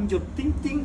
ำหยดติ้งติ้ง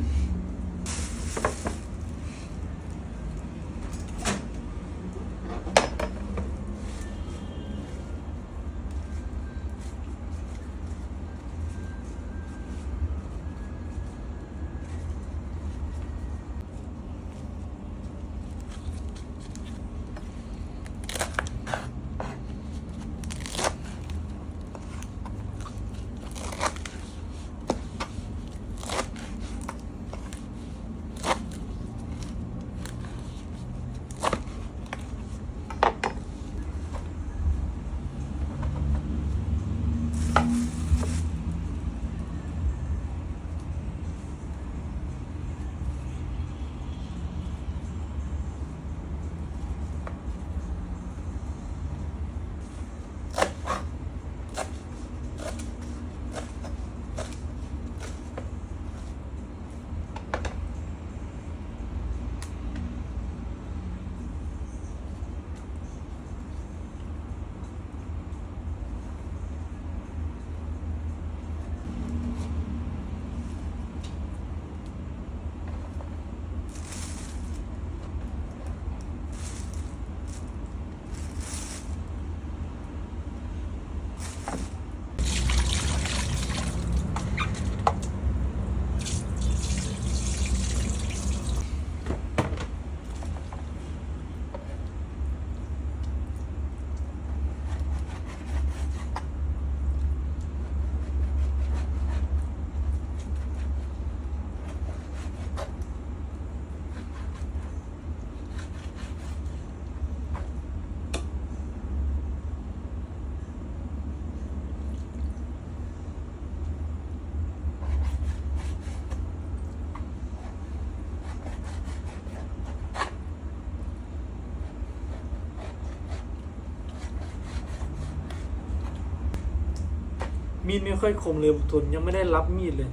มีดไม่ค่อยคมเลยทุนยังไม่ได้รับมีดเลย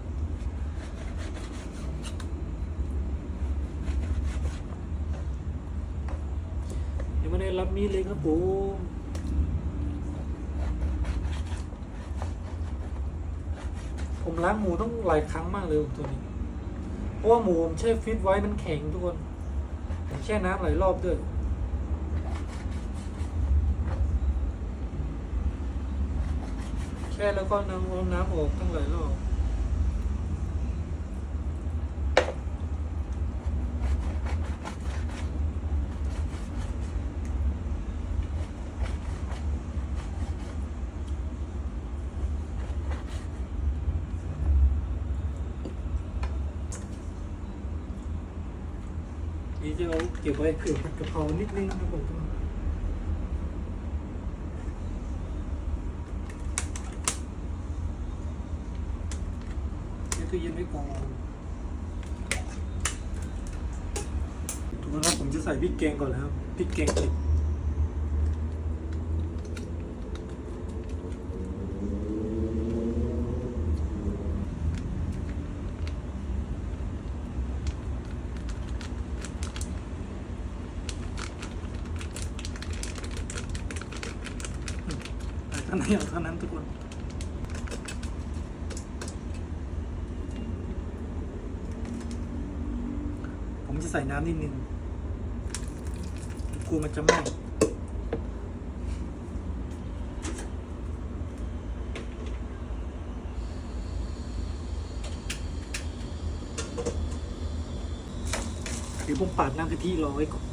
ยังไม่ได้รับมีดเลยครับผมผมล้างหมูต้องหลายครั้งมากเลยตัวนี้เพราะว่าหมูผมแช่ฟิตไว้มันแข็งทุกคนแช่น้ำหลายรอบด้วย ช่แล้วก็น้ำเอาน้ำออกตั้งหลายรอบนี่จะเอาเก็บไว้เผื่อผัดกะเพรานิดนึงนะผม ตู้เย็นไว้ก่อนถูกแล้วผมจะใส่พริกแกงก่อนนะครับพริกแกงเผ็ดใส่เท่าไหนเอาเท่านั้นทุกคน ผมจะ ใส่น้ำนิดนึงกลัวมันจะไหม้เดี๋ยวผมปาดน้ำกะทิรอไว้ก่อน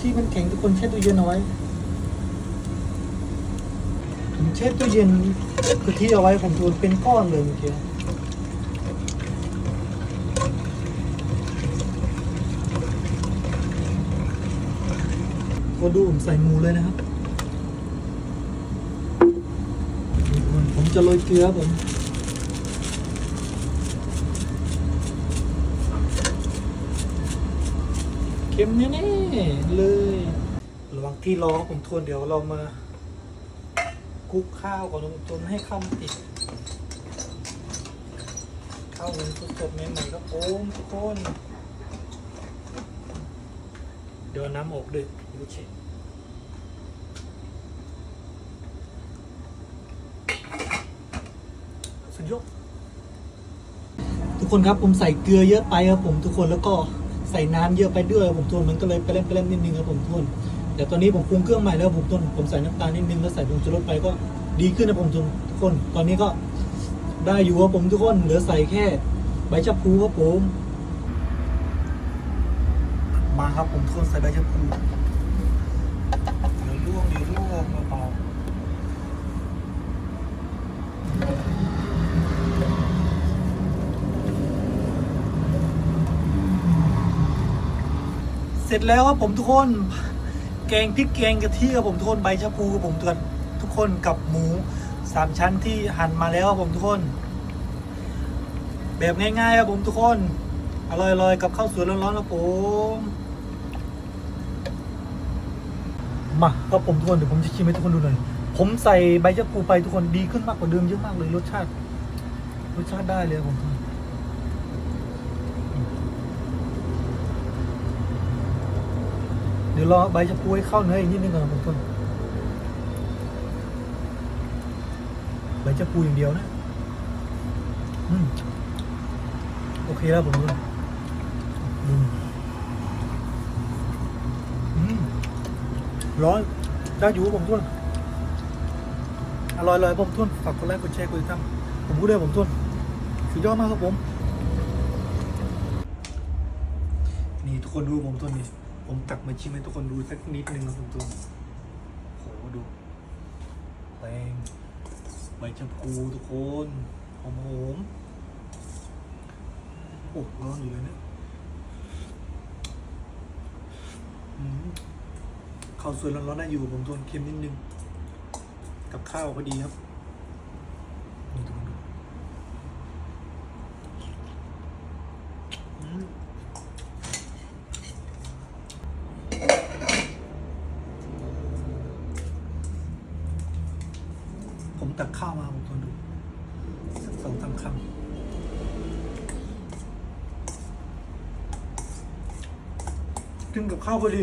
ที่มันแข็งทุกคนแช่ตู้เย็นเอาไว้ผมแช่ตู้เย็นคือที่เอาไว้ผมโดนเป็นก้อนเลยเมื่อกี้ก็ดูผมใส่หมูเลยนะครับ ผมจะโรยเกลือผม ค็มแน่ๆเลยระหว่างที่รอผมทวนเดี๋ยวเรามาคลุกข้าวก่อนจนให้ข้ามติดข้าวมันสดๆใหม่ๆครับผมทุกคนเดี๋ยวน้ำอบดึกดูเช็ดสุดยอดทุกคนครับผมใส่เกลือเยอะไปครับผมทุกคนแล้วก็ ใส่น้ำเยอะไปด้วยผมทวนมันก็เลยไปเล่นไปเล่นนิดนึงครับผมทวน แต่ตอนนี้ผมปรุงเครื่องใหม่แล้วผมทวนผมใส่น้ำตาลนิดนึงแล้วใส่ผงชูรสไปก็ดีขึ้นนะผมทุกคน ตอนนี้ก็ได้อยู่ครับผมทุกคนเหลือใส่แค่ใบชะพูครับผมมาครับผมทุกคนใส่ใบชะพูเดี๋ยวล่วงเดี๋ยวล่วงเบาๆ เสร็จแล้วครับผมทุกคน แกงพริกแกงกะทิครับผมทุกคนใบชะพูครับผมทุกคนทุกคนกับหมูสามชั้นที่หั่นมาแล้วครับผมทุกคน แบบง่ายๆครับผมทุกคน อร่อยๆกับข้าวสวยร้อนๆครับผมมาครับผมทุกคนเดี๋ยวผมจะชิมให้ทุกคนดูหน่อยผมใส่ใบชะพูไปทุกคนดีขึ้นมากกว่าเดิมเยอะมากเลยรสชาติ รสชาติได้เลยครับผมทุกคนเดี๋ยวรอใบชะพูให้เข้าเนื้ออีกนิดนึงก่อนครับผมทุกคนใบชะพูอย่างเดียวนะอืมโอเคแล้วผมทุกคนอืมอืมร้อนได้อยู่ผมทุนอร่อยเลยผมทุนฝากกดไลค์กดแชร์กดติดตามผมพูดเลยผมทุนสุดยอดมากครับผม นี่ทุกคนดูผมทุนนี่ ผมตักมาชิมให้ทุกคนดูสักนิดนึงนะผมทุนโหดูแป้งใบชะพูทุกคนหอมหอมโอ้ร้อนอยู่เลยเนี่ยข้าวสวยร้อนๆได้อยู่ผมทนเค็มนิดนึง กับข้าวก็ดีครับนี่ทุกคนดูอืมผม ตักข้าวมาผมทนดูสักสองสามคำกินกับข้าวพอดี